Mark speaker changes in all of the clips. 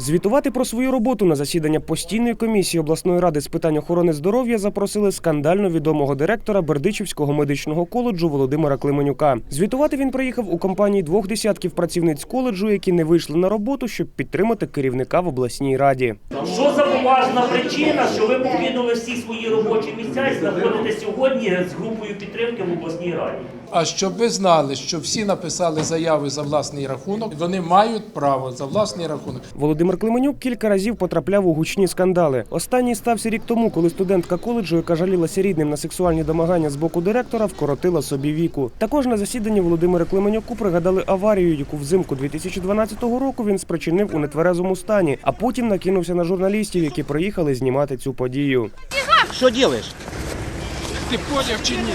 Speaker 1: Звітувати про свою роботу на засідання постійної комісії обласної ради з питань охорони здоров'я запросили скандально відомого директора Бердичівського медичного коледжу Володимира Клименюка. Звітувати він приїхав у компанії двох десятків працівниць коледжу, які не вийшли на роботу, щоб підтримати керівника в обласній раді.
Speaker 2: Що за поважна причина, що ви покинули всі свої робочі місця і знаходитесь сьогодні з групою підтримки в обласній раді?
Speaker 3: А щоб ви знали, що всі написали заяви за власний рахунок, вони мають право за власний рахунок.
Speaker 1: Володимир Клименюк кілька разів потрапляв у гучні скандали. Останній стався рік тому, коли студентка коледжу, яка жалілася рідним на сексуальні домагання з боку директора, вкоротила собі віку. Також на засіданні Володимира Клименюку пригадали аварію, яку взимку 2012 року він спричинив у нетверезому стані, а потім накинувся на журналістів, які приїхали знімати цю подію.
Speaker 4: Что делаешь?
Speaker 3: Ти поняв чи ні?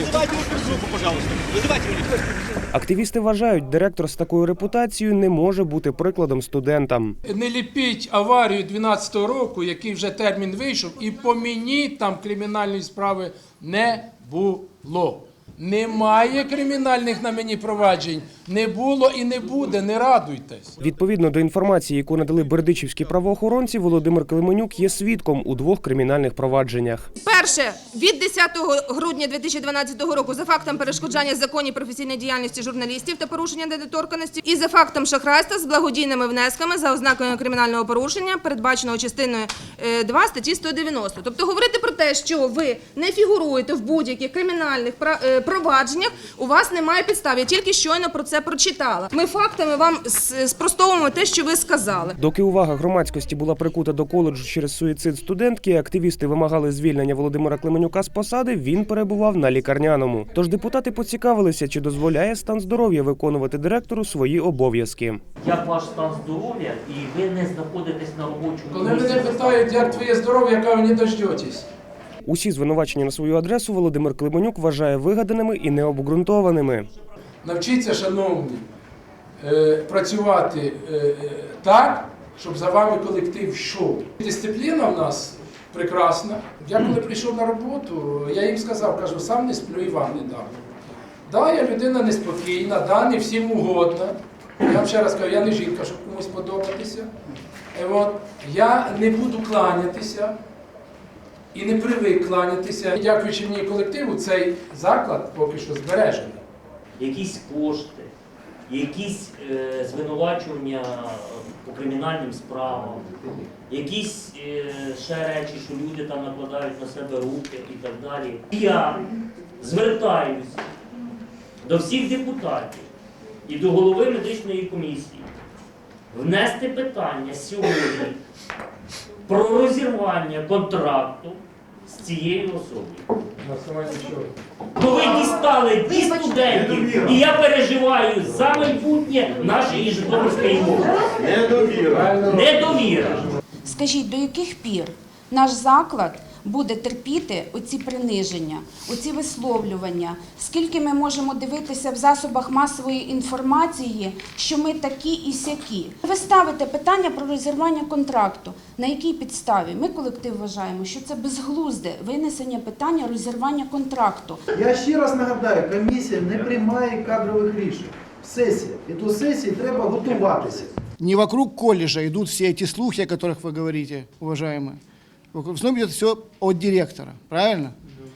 Speaker 1: Активісти вважають, директор з такою репутацією не може бути прикладом студентам.
Speaker 3: Не ліпіть аварію 12-го року, який вже термін вийшов, і по мені там кримінальної справи не було. Немає кримінальних на мені проваджень. Не було і не буде. Не радуйтесь.
Speaker 1: Відповідно до інформації, яку надали бердичівські правоохоронці, Володимир Клименюк є свідком у двох кримінальних провадженнях.
Speaker 5: Перше від 10 грудня 2012 року за фактом перешкоджання законній професійній діяльності журналістів та порушення недоторканості, і за фактом шахрайства з благодійними внесками за ознакою кримінального порушення, передбаченого частиною е, 2 статті 190. Тобто говорити про те, що ви не фігуруєте в будь-яких кримінальних е, провадженнях, у вас немає підстав. Я тільки щойно про це прочитала. Ми фактами вам спростовуємо те, що ви сказали.
Speaker 1: Доки увага громадськості була прикута до коледжу через суїцид студентки, активісти вимагали звільнення Володимира Клименюка з посади. Він перебував на лікарняному. Тож депутати поцікавилися, чи дозволяє стан здоров'я виконувати директору свої обов'язки.
Speaker 2: Як ваш стан здоров'я і ви не знаходитесь на робочому
Speaker 3: Коли мене питають, як твоє здоров'я, яка ви не дождетесь.
Speaker 1: Усі звинувачення на свою адресу Володимир Клименюк вважає вигаданими і необґрунтованими.
Speaker 3: Навчіться, шановні, е, працювати е, е, так, щоб за вами колектив йшов. Дисципліна в нас прекрасна. Я коли прийшов на роботу, я їм сказав, кажу, сам не сплю і вам не дам. Да, я людина неспокійна, да, не всім угодна. Я вам ще раз кажу, я не жінка, щоб комусь подобатися. От, я не буду кланятися і не привик кланятися. Дякуючи мені колективу, цей заклад поки що збережений.
Speaker 2: Якісь кошти, якісь е, звинувачення е, по кримінальним справам, якісь е, ще речі, що люди там накладають на себе руки і так далі. Я звертаюся до всіх депутатів і до голови медичної комісії внести питання сьогодні про розірвання контракту з цією особою. Ви дістали ді студентів, і я переживаю за майбутнє нашої Житомирської мови.
Speaker 3: Недовіра.
Speaker 2: Недовіра.
Speaker 6: Скажіть, до яких пір наш заклад буде терпіти оці приниження, оці висловлювання? Скільки ми можемо дивитися в засобах масової інформації, що ми такі і сякі? Ви ставите питання про розірвання контракту. На якій підставі? Ми колектив вважаємо, що це безглузде винесення питання розірвання контракту.
Speaker 7: Я ще раз нагадаю, комісія не приймає кадрових рішень. Сесія. І до сесії треба готуватися.
Speaker 4: Не вокруг колледжа идут все эти слухи, о которых вы говорите, уважаемые. В основном идет все от директора, правильно?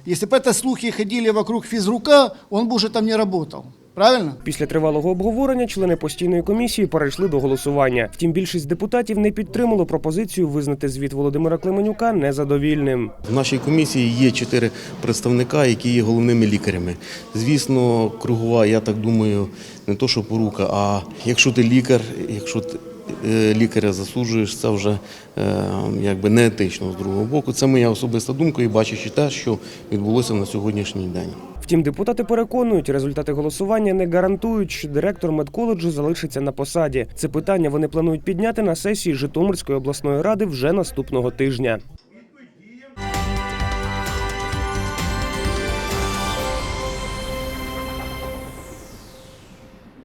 Speaker 4: Если бы это слухи ходили вокруг физрука, он бы уже там не работал. Правильно?
Speaker 1: Після тривалого обговорення члени постійної комісії перейшли до голосування. Втім, більшість депутатів не підтримало пропозицію визнати звіт Володимира Клименюка незадовільним.
Speaker 8: В нашій комісії є чотири представника, які є головними лікарями. Звісно, кругова, я так думаю, не то, що порука, а якщо ти лікар, якщо ти е, лікаря засуджуєш, це вже е, якби не етично з другого боку. Це моя особиста думка і бачачи те, що відбулося на сьогоднішній день.
Speaker 1: Втім, депутати переконують, результати голосування не гарантують, що директор медколеджу залишиться на посаді. Це питання вони планують підняти на сесії Житомирської обласної ради вже наступного тижня.